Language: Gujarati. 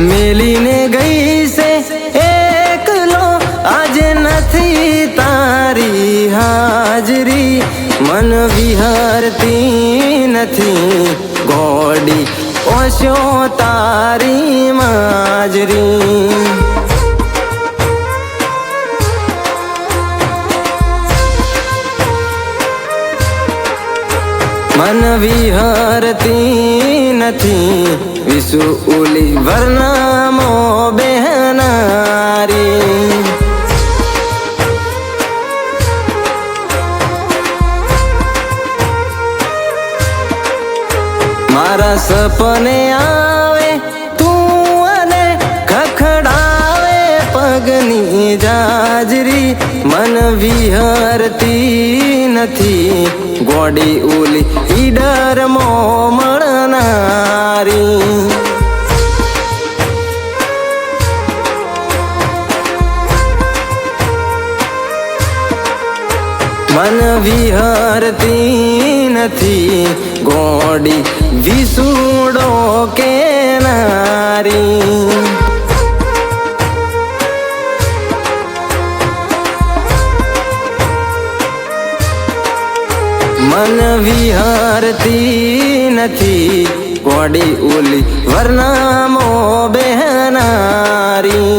મેલીને ગઈ છે એકલો આજે નથી તારી હાજરી મન વિહરતી નથી ગોડી ઓશો તારી માજરી મન વિહરતી નથી વિશુ ઉલી વર્ણમો બહેનારી મારા સપને આવે તું અને ખખડાવે પગની જાજરી મન વિહરતી નથી ગોડી ઉલી ઈડર મો મન વિહરતી નથી ગોડી વિસુડો કે નારી મન વિહરતી નથી ગોડી ઉલી વરનામો બહેનારી.